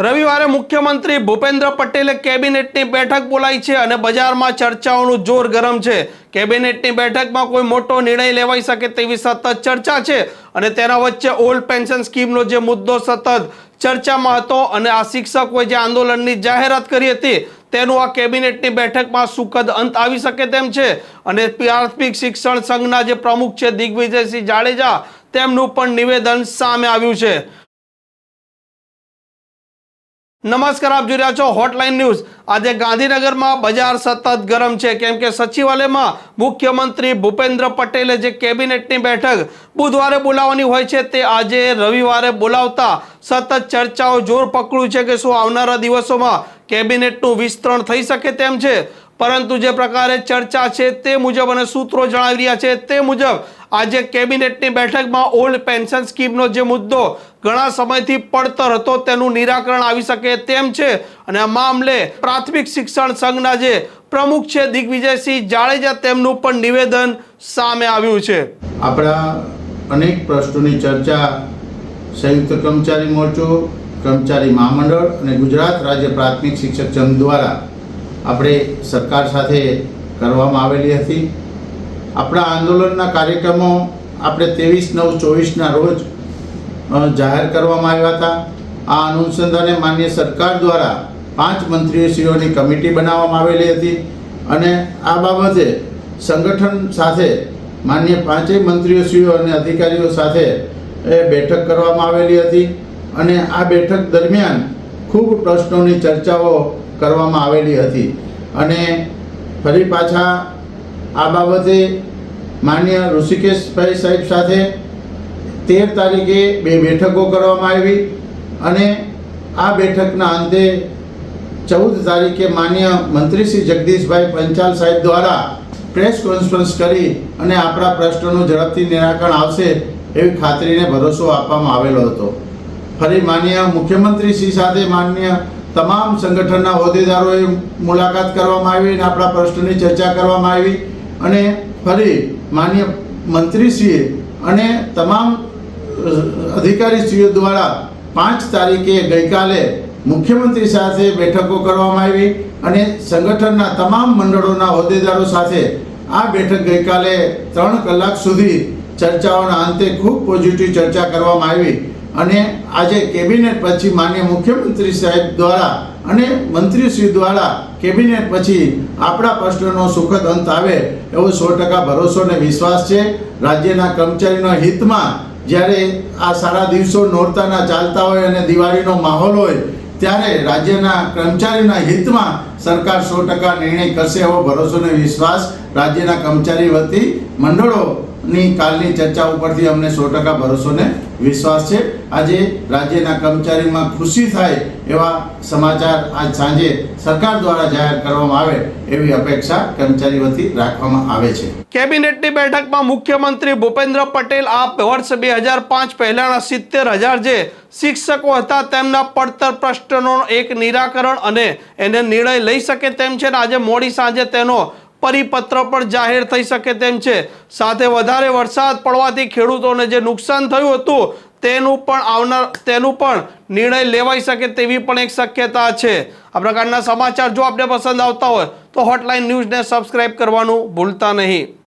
રવિવારે મુખ્યમંત્રી ભૂપેન્દ્ર પટેલે કેબિનેટની બેઠક બોલાવી છે અને બજારમાં ચર્ચાઓનું જોર ગરમ છે. કેબિનેટની બેઠકમાં કોઈ મોટો નિર્ણય લેવાઈ શકે તેવી સતત ચર્ચા છે અને તેના વચ્ચે ઓલ્ડ પેન્શન સ્કીમનો જે મુદ્દો સતત ચર્ચામાં હતો અને આ શિક્ષકોએ જે આંદોલનની જાહેરાત કરી હતી તેનું આ કેબિનેટની બેઠકમાં સુખદ અંત આવી શકે તેમ છે અને પ્રાથમિક શિક્ષણ સંઘના જે પ્રમુખ છે દિગ્વિજયસિંહ જાડેજા તેમનું પણ નિવેદન સામે આવ્યું છે. નમસ્કાર, આપ જોઈ રહ્યા છો હોટલાઇન ન્યૂઝ આજે ગાંધીનગરમાં બજાર સતત ગરમ છે. કેમ કે સચિવાલયમાં મુખ્યમંત્રી ભૂપેન્દ્ર પટેલે જે કેબિનેટની બેઠક બુધવારે બોલાવવાની હોય છે, તે આજે રવિવારે બોલાવતા સતત ચર્ચાઓ જોર પકડ્યું છે કે શું આવનારા દિવસોમાં કેબિનેટનું વિસ્તરણ થઈ શકે તેમ છે. પરંતુ જે પ્રકારે ચર્ચા છે તે મુજબ અને સૂત્રો જણાવી રહ્યા છે, તે મુજબ આજે કેબિનેટની બેઠકમાં ઓલ્ડ પેન્શન સ્કીમનો જે મુદ્દો ઘણા સમયથી પડતર હતો, તેનું નિરાકરણ આવી શકે તેમ છે. અને આ મામલે પ્રાથમિક શિક્ષણ સંઘના જે પ્રમુખ છે દિગ્વિજયસિંહ જાડેજા, તેમનું પણ નિવેદન સામે આવ્યું છે. આપણા અનેક પ્રશ્નોની ચર્ચા સંયુક્ત કર્મચારી મોરચો, કર્મચારી મહામંડળ અને ગુજરાત રાજ્ય પ્રાથમિક શિક્ષક સંઘ દ્વારા આપણે સરકાર સાથે કરવામાં આવેલી હતી. આપણા આંદોલનના કાર્યક્રમો આપણે ત્રેવીસ, નવ, ચોવીસના રોજ જાહેર કરવામાં આવ્યા હતા. આ અનુસંધાને માન્ય સરકાર દ્વારા પાંચ મંત્રીશ્રીઓની કમિટી બનાવવામાં આવેલી હતી અને આ બાબતે સંગઠન સાથે માન્ય પાંચેય મંત્રીઓશ્રીઓ અને અધિકારીઓ સાથે એ બેઠક કરવામાં આવેલી હતી અને આ બેઠક દરમિયાન ખૂબ પ્રશ્નોની ચર્ચાઓ કરવામાં આવેલી હતી. અને ફરી પાછા આ બાબતે માન્ય ઋષિકેશભાઈ સાહેબ સાથે તેર તારીખે બે બેઠકો કરવામાં આવી અને આ બેઠકના અંતે ચૌદ તારીખે માન્ય મંત્રી શ્રી જગદીશભાઈ પંચાલ સાહેબ દ્વારા પ્રેસ કોન્ફરન્સ કરી અને આપણા પ્રશ્નોનું ઝડપથી નિરાકરણ આવશે એવી ખાતરીને ભરોસો આપવામાં આવેલો હતો. ફરી માન્ય મુખ્યમંત્રી શ્રી સાથે માન્ય તમામ સંગઠનના હોદ્દેદારોએ મુલાકાત કરવામાં આવી અને આપણા પ્રશ્નોની ચર્ચા કરવામાં આવી અને ફરી માન્ય મંત્રીશ્રીએ અને તમામ અધિકારીશ્રીઓ દ્વારા પાંચ તારીખે ગઈકાલે મુખ્યમંત્રી સાથે બેઠકો કરવામાં આવી અને સંગઠનના તમામ મંડળોના હોદ્દેદારો સાથે આ બેઠક ગઈકાલે ત્રણ કલાક સુધી ચર્ચાઓના અંતે ખૂબ પોઝિટિવ ચર્ચા કરવામાં આવી અને આજે કેબિનેટ પછી માન્ય મુખ્યમંત્રી સાહેબ દ્વારા અને મંત્રીશ્રી દ્વારા કેબિનેટ પછી આપણા પ્રશ્નોનો સુખદ અંત આવે એવો સો ટકા ભરોસો અને વિશ્વાસ છે. રાજ્યના કર્મચારીના હિતમાં જ્યારે આ સારા દિવસો નોરતાના ચાલતા હોય અને દિવાળીનો માહોલ હોય, ત્યારે રાજ્યના કર્મચારીઓના હિતમાં સરકાર સો ટકા નિર્ણય કરશે એવો ભરોસો અને વિશ્વાસ રાજ્યના કર્મચારી વતી મંડળોની કાલની ચર્ચા ઉપરથી અમને સો ટકા ભરોસો ને વિશ્વાસ છે. આજે રાજ્યના કર્મચારીમાં ખુશી થાય એવા સમાચાર આજ સાંજે સરકાર દ્વારા જાહેર કરવામાં આવે એવી અપેક્ષા કર્મચારી વતી રાખવામાં આવે છે. કેબિનેટની બેઠકમાં મુખ્યમંત્રી ભૂપેન્દ્ર પટેલ આ વર્ષ બે હજાર પાંચ પહેલાના સિત્તેર હજાર જે શિક્ષકો હતા તેમના પડતર પ્રશ્નોનો એક નિરાકરણ અને એને નિર્ણય લઈ શકે તેમ છે ને આજે મોડી સાંજે તેનો પરિપત્ર પણ જાહેર થઈ શકે તેમ છે. સાથે વધારે વરસાદ પડવાથી ખેડૂતોને જે નુકસાન થયું હતું, તેનું પણ આવનાર, તેનું પણ નિર્ણય લેવાઈ શકે તેવી પણ એક શક્યતા છે. આ પ્રકારના સમાચાર જો આપને પસંદ આવતા હોય, તો હોટલાઇન ન્યૂઝને સબસ્ક્રાઇબ કરવાનું ભૂલતા નહીં.